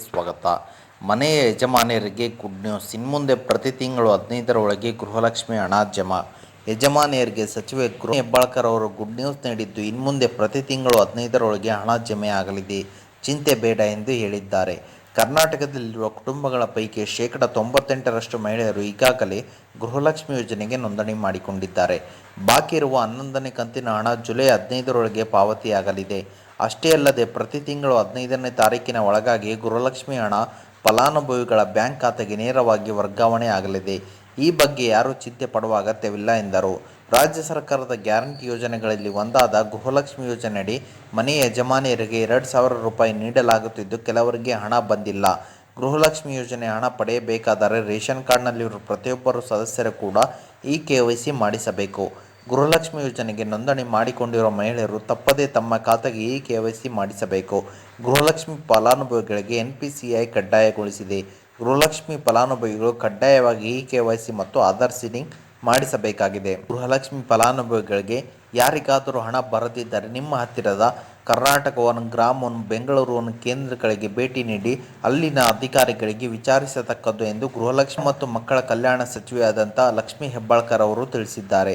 ಸ್ವಾಗತ. ಮನೆಯ ಯಜಮಾನಿಯರಿಗೆ good news ಇನ್ಮುಂದೆ ಪ್ರತಿ ತಿಂಗಳು ಹದಿನೈದರ ಒಳಗೆ ಗೃಹಲಕ್ಷ್ಮಿ ಹಣ ಜಮಾ. ಯಜಮಾನಿಯರಿಗೆ ಸಚಿವೆ ಗೃಹ ಹೆಬ್ಬಾಳ್ಕರ್ ಅವರು ಗುಡ್ ನ್ಯೂಸ್ ನೀಡಿದ್ದು, ಇನ್ಮುಂದೆ ಪ್ರತಿ ತಿಂಗಳು ಹದಿನೈದರೊಳಗೆ ಹಣ ಜಮೆ ಆಗಲಿದೆ ಚಿಂತೆ ಬೇಡ ಎಂದು ಹೇಳಿದ್ದಾರೆ. ಕರ್ನಾಟಕದಲ್ಲಿರುವ ಕುಟುಂಬಗಳ ಪೈಕಿ ಶೇಕಡ ತೊಂಬತ್ತೆಂಟರಷ್ಟು ಮಹಿಳೆಯರು ಈಗಾಗಲೇ ಗೃಹಲಕ್ಷ್ಮಿ ಯೋಜನೆಗೆ ನೋಂದಣಿ ಮಾಡಿಕೊಂಡಿದ್ದಾರೆ. ಬಾಕಿ ಇರುವ ಹನ್ನೊಂದನೇ ಕಂತಿನ ಹಣ ಜುಲೈ ಹದಿನೈದರೊಳಗೆ ಪಾವತಿಯಾಗಲಿದೆ. ಅಷ್ಟೇ ಅಲ್ಲದೆ ಪ್ರತಿ ತಿಂಗಳು ಹದಿನೈದನೇ ತಾರೀಕಿನ ಒಳಗಾಗಿ ಗೃಹಲಕ್ಷ್ಮಿ ಹಣ ಫಲಾನುಭವಿಗಳ ಬ್ಯಾಂಕ್ ಖಾತೆಗೆ ನೇರವಾಗಿ ವರ್ಗಾವಣೆ ಆಗಲಿದೆ. ಈ ಬಗ್ಗೆ ಯಾರೂ ಚಿಂತೆ ಪಡುವ ಅಗತ್ಯವಿಲ್ಲ ಎಂದರು. ರಾಜ್ಯ ಸರ್ಕಾರದ ಗ್ಯಾರಂಟಿ ಯೋಜನೆಗಳಲ್ಲಿ ಒಂದಾದ ಗೃಹಲಕ್ಷ್ಮಿ ಯೋಜನೆಯಡಿ ಮನೆ ಯಜಮಾನಿಯರಿಗೆ ಎರಡು ಸಾವಿರ ರೂಪಾಯಿ ನೀಡಲಾಗುತ್ತಿದ್ದು ಕೆಲವರಿಗೆ ಹಣ ಬಂದಿಲ್ಲ. ಗೃಹಲಕ್ಷ್ಮಿ ಯೋಜನೆ ಹಣ ಪಡೆಯಬೇಕಾದರೆ ರೇಷನ್ ಕಾರ್ಡ್ನಲ್ಲಿರುವ ಪ್ರತಿಯೊಬ್ಬರು ಸದಸ್ಯರು ಕೂಡ ಈ ಕೆ ವೈ ಸಿ ಮಾಡಿಸಬೇಕು. ಗೃಹಲಕ್ಷ್ಮಿ ಯೋಜನೆಗೆ ನೋಂದಣಿ ಮಾಡಿಕೊಂಡಿರುವ ಮಹಿಳೆಯರು ತಪ್ಪದೇ ತಮ್ಮ ಖಾತೆಗೆ ಈ ಕೆ ವೈ ಸಿ ಮಾಡಿಸಬೇಕು. ಗೃಹಲಕ್ಷ್ಮಿ ಫಲಾನುಭವಿಗಳಿಗೆ ಎನ್ ಪಿ ಸಿ ಐ ಕಡ್ಡಾಯಗೊಳಿಸಿದೆ. ಗೃಹಲಕ್ಷ್ಮಿ ಫಲಾನುಭವಿಗಳು ಕಡ್ಡಾಯವಾಗಿ ಇ ಸಿ ಮತ್ತು ಆಧಾರ್ ಸೀಡಿಂಗ್ ಮಾಡಿಸಬೇಕಾಗಿದೆ. ಗೃಹಲಕ್ಷ್ಮಿ ಫಲಾನುಭವಿಗಳಿಗೆ ಯಾರಿಗಾದರೂ ಹಣ ಬರದಿದ್ದರೆ ನಿಮ್ಮ ಹತ್ತಿರದ ಕರ್ನಾಟಕವನ್ನು, ಗ್ರಾಮವನ್ನು ಬೆಂಗಳೂರು ಕೇಂದ್ರಗಳಿಗೆ ಭೇಟಿ ನೀಡಿ ಅಲ್ಲಿನ ಅಧಿಕಾರಿಗಳಿಗೆ ವಿಚಾರಿಸತಕ್ಕದ್ದು ಎಂದು ಗೃಹಲಕ್ಷ್ಮಿ ಮತ್ತು ಮಕ್ಕಳ ಕಲ್ಯಾಣ ಸಚಿವೆಯಾದಂಥ ಲಕ್ಷ್ಮೀ ಹೆಬ್ಬಾಳ್ಕರ್ ಅವರು ತಿಳಿಸಿದ್ದಾರೆ.